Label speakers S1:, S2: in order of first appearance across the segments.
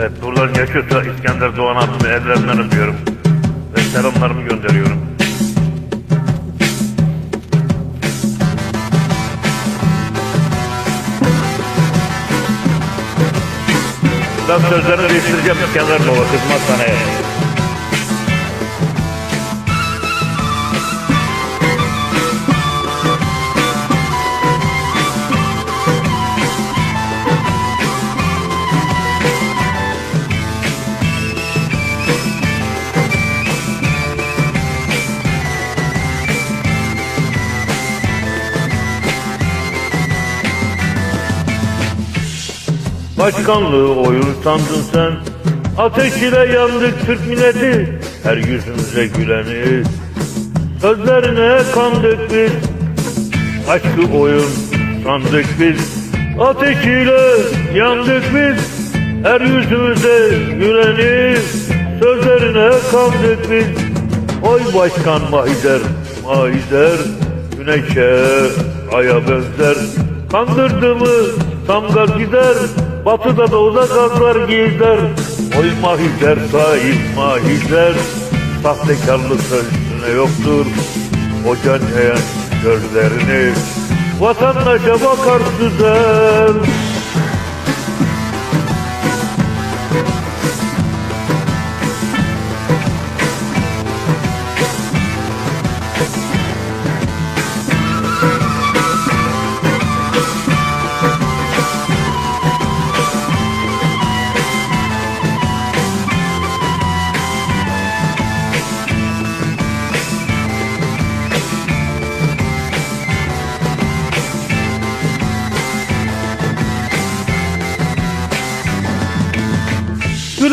S1: Evet, buradan yaşıyorsa İskender Doğan abimin ellerinden öpüyorum. Ve selamlarımı gönderiyorum. Ben sözlerini değiştireceğim İskender Baba kızmaz sana eğer. Başkanlığı oyun sandın sen. Ateş ile yandık Türk milleti. Her yüzümüze güleni Sözlerine kandık biz Aşkı oyun sandık biz. Ateş ile yandık biz. Her yüzümüze güleni Sözlerine kandık biz Oy başkan mahider Mahider Güneşe aya benzer. Kandırdı mı damga gider Batıda da uzak gazlar gider Oy mahider sahip mahider Sahtekarlık üstüne yoktur. O can gözlerini. Vatandaşa bakar güzel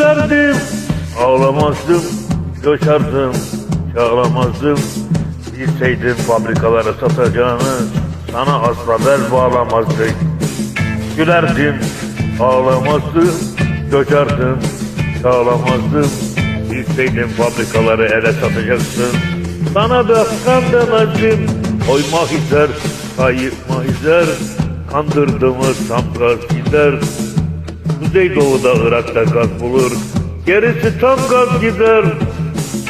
S1: Gülerdim, ağlamazdım, coşardım, çağlamazdım. Bilseydin fabrikalara satacağını, sana asla bel bağlamazdık. Gülerdim, ağlamazdım, coşardım, çağlamazdım. Bilseydin fabrikaları ele satacaksın, sana bakkan demezdim. Oy mahizler, kayıp mahizler, kandırdı mı tam gaz gider. Kuzeydoğu'da Irak'ta gaz bulur. Gerisi tam gaz gider.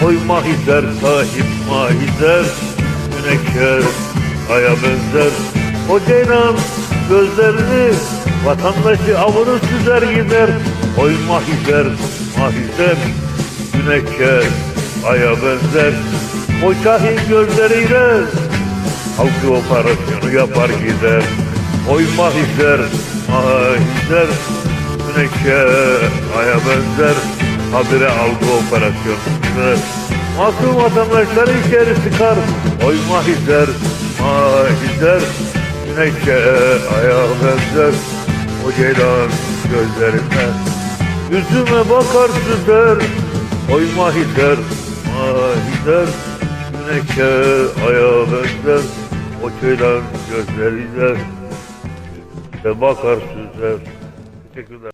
S1: Oy mahizer sahip mahizer. Güneşe aya benzer. O ceylan gözlerini vatandaşı avını süzer gider. Oy mahizer mahizer. Güneşe aya benzer. O şahin gözleriyle halkı operasyonu yapar gider. Oy mahizer mahizer. Güneşe aya benzer habire algı operasyonu Masum vatandaşları içeri sıkar Oy mahizer, mahizer. Güneşe aya benzer O ceylan gözlerine Yüzüme bakar süzer Oy mahizer, mahizer. Güneşe aya benzer O ceylan gözlerine Ve bakar süzer Teşekkürler.